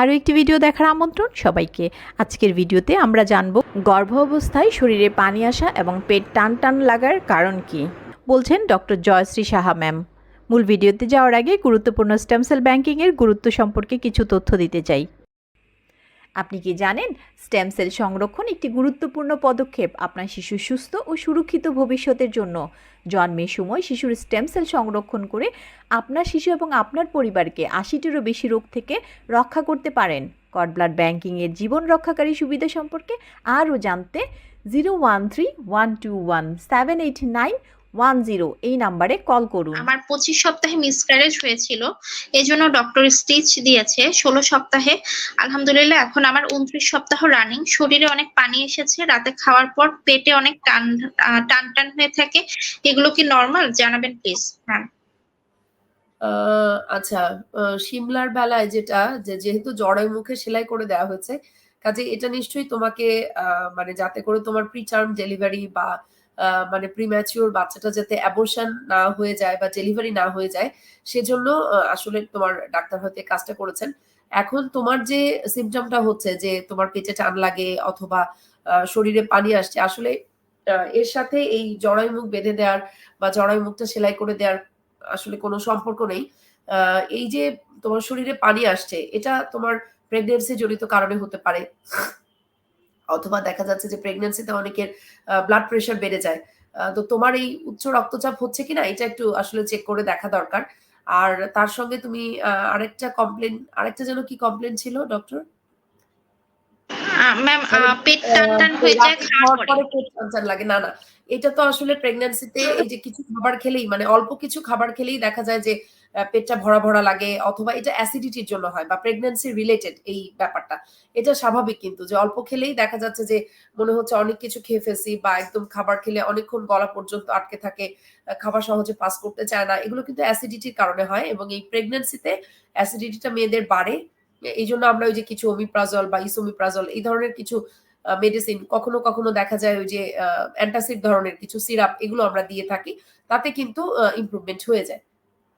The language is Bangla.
আরও একটি ভিডিও দেখার আমন্ত্রণ সবাইকে। আজকের ভিডিওতে আমরা জানব গর্ভ অবস্থায় শরীরে পানি আসা এবং পেট টান টান লাগার কারণ কি। বলছেন ডক্টর জয়শ্রী সাহা ম্যাম। মূল ভিডিওতে যাওয়ার আগে গুরুত্বপূর্ণ স্টেমসেল ব্যাংকিংয়ের গুরুত্ব সম্পর্কে কিছু তথ্য দিতে চাই। আপনি কি জানেন, স্টেম সেল সংরক্ষণ একটি গুরুত্বপূর্ণ পদক্ষেপ আপনার শিশুর সুস্থ ও সুরক্ষিত ভবিষ্যতের জন্য। জন্মের সময় শিশুর স্টেম সেল সংরক্ষণ করে আপনার শিশু এবং আপনার পরিবারকে আশিটিরও বেশি রোগ থেকে রক্ষা করতে পারেন। কড ব্লাড ব্যাংকিংয়ের জীবন রক্ষাকারী সুবিধা সম্পর্কে আরও জানতে zero one three one two one seven eight nine one zero এই নাম্বারে কল করুন। আমার পঁচিশ সপ্তাহে মিসক্যারেজ হয়েছিল এই জন্য ডক্টর স্টিচ দিয়েছে ষোলো সপ্তাহে। আলহামদুলিল্লাহ এখন আমার উনত্রিশ সপ্তাহ রানিং শরীরে অনেক পানি এসেছে রাতে খাওয়ার পর পেটে অনেক টান আহ, টান টান হয়ে থাকে। এগুলো কি নর্মাল জানাবেন প্লিজ হ্যাঁ আহ, আচ্ছা আহ, সিমলার বেলায় যেটা যে যেহেতু জরায়ু মুখে সেলাই করে দেওয়া হয়েছে কাজে এটা নিশ্চয়ই তোমাকে আহ, মানে যাতে করে তোমার প্রিটার্ম ডেলিভারি বা মানে প্রিম্যাচিওর বাচ্চাটা যাতে অ্যাবর্শন না হয়ে যায় বা ডেলিভারি না হয়ে যায়, সেজন্য আসলে তোমার ডাক্তার হয়তো কাজটা করেছেন। এখন তোমার যে সিমটমটা হচ্ছে যে তোমার পেটে টান লাগে অথবা শরীরে পানি আসছে, আসলে এর সাথে এই জরায়ু মুখ বেঁধে দেওয়ার বা জরায়ু মুখটা সেলাই করে দেওয়ার আসলে কোনো সম্পর্ক নেই। এই যে তোমার শরীরে পানি আসছে, এটা তোমার প্রেগনেন্সি জনিত কারণে হতে পারে। অথবা দেখা যাচ্ছে যে প্রেগনেন্সিতে অনেকের ব্লাড প্রেশার বেড়ে যায়। তো তোমার এই উচ্চ রক্তচাপ হচ্ছে কিনা এটা একটু আসলে চেক করে দেখা দরকার। আর তার সঙ্গে তুমি আরেকটা কমপ্লেন আরেকটা যেন কি কমপ্লেন ছিল ডক্টর ম্যাম পেট টান টান হয়ে যায় খাওয়ার পরে পেট টানটান লাগে না না। এটা তো আসলে প্রেগন্যান্সিতে এই যে কিছু খাবার খেলেই মানে অল্প কিছু খাবার খেলেই দেখা যায় যে পেটটা ভরা ভরা লাগে অথবা এটা অ্যাসিডিটির জন্য হয় বা প্রেগন্যান্সি রিলেটেড এই ব্যাপারটা। এটা স্বাভাবিক কিন্তু যে অল্প খেলেই দেখা যাচ্ছে যে মনে হচ্ছে অনেক কিছু খেয়ে ফেলছি বা একদম খাবার খেলে অনেকক্ষণ গলা পর্যন্ত আটকে থাকে খাবার সহজে পাস করতে চায় না এগুলো কিন্তু অ্যাসিডিটির কারণে হয় এবং এই প্রেগন্যান্সিতে অ্যাসিডিটিটা মেয়েদের বাড়ে। এই জন্য আমরা ওই যে কিছু ওমিপ্রাজল বা ইসোমিপ্রাজল এই ধরনের কিছু মেডিসিন কখনো কখনো দেখা যায় ওই যে অ্যান্টাসিড ধরনের কিছু সিরাপ এগুলো আমরা দিয়ে থাকি, তাতে কিন্তু ইমপ্রুভমেন্ট হয়ে যায়।